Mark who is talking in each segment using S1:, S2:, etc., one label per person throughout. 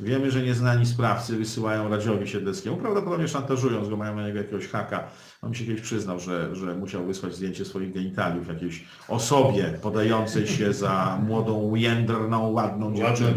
S1: Wiemy, że nieznani sprawcy wysyłają Radziowi Siedleckiemu, prawdopodobnie szantażując go, mają na niego jakiegoś haka. On mi się kiedyś przyznał, że, że musiał wysłać zdjęcie swoich genitaliów jakiejś osobie podającej się za młodą, jędrną, ładną dziewczynę.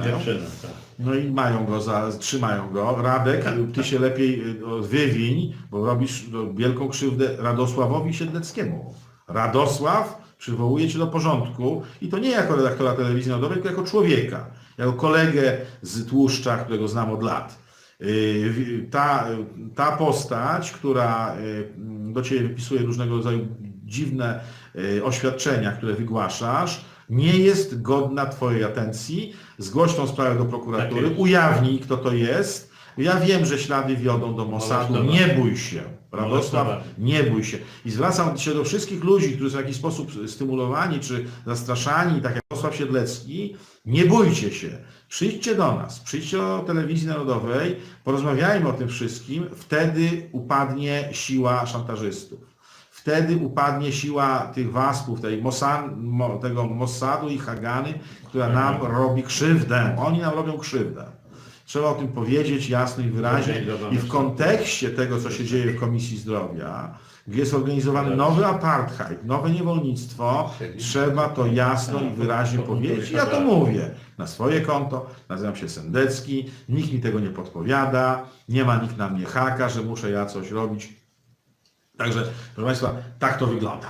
S2: tak.
S1: No i mają go, za, trzymają go. Radek, ty się lepiej o, wywiń, bo robisz no, wielką krzywdę Radosławowi Siedleckiemu. Radosław przywołuje cię do porządku i to nie jako redaktora telewizji narodowej, tylko jako człowieka, jako kolegę z tłuszcza, którego znam od lat. Y, Ta, ta postać, która y, do Ciebie wypisuje różnego rodzaju dziwne y, oświadczenia, które wygłaszasz, nie jest godna Twojej atencji. Zgłoś tą sprawę do prokuratury,
S2: Tak
S1: ujawnij, kto to jest. Ja wiem, że ślady wiodą do Mossadu. Nie bój się. Radosław, nie bój się. I zwracam się do wszystkich ludzi, którzy są w jakiś sposób stymulowani czy zastraszani, tak jak Radosław Siedlecki, nie bójcie się. Przyjdźcie do nas, przyjdźcie do telewizji narodowej, porozmawiajmy o tym wszystkim, wtedy upadnie siła szantażystów. Wtedy upadnie siła tych waspów, tej tego Mossadu i Hagany, która nam robi krzywdę. Oni nam robią krzywdę. Trzeba o tym powiedzieć jasno i wyraźnie. I w kontekście tego, co się dzieje w Komisji Zdrowia, gdzie jest organizowany nowy apartheid, nowe niewolnictwo, trzeba to jasno i wyraźnie powiedzieć. Ja to mówię na swoje konto, nazywam się Sendecki, nikt mi tego nie podpowiada, nie ma nikt na mnie haka, że muszę ja coś robić. Także, proszę Państwa, tak to wygląda.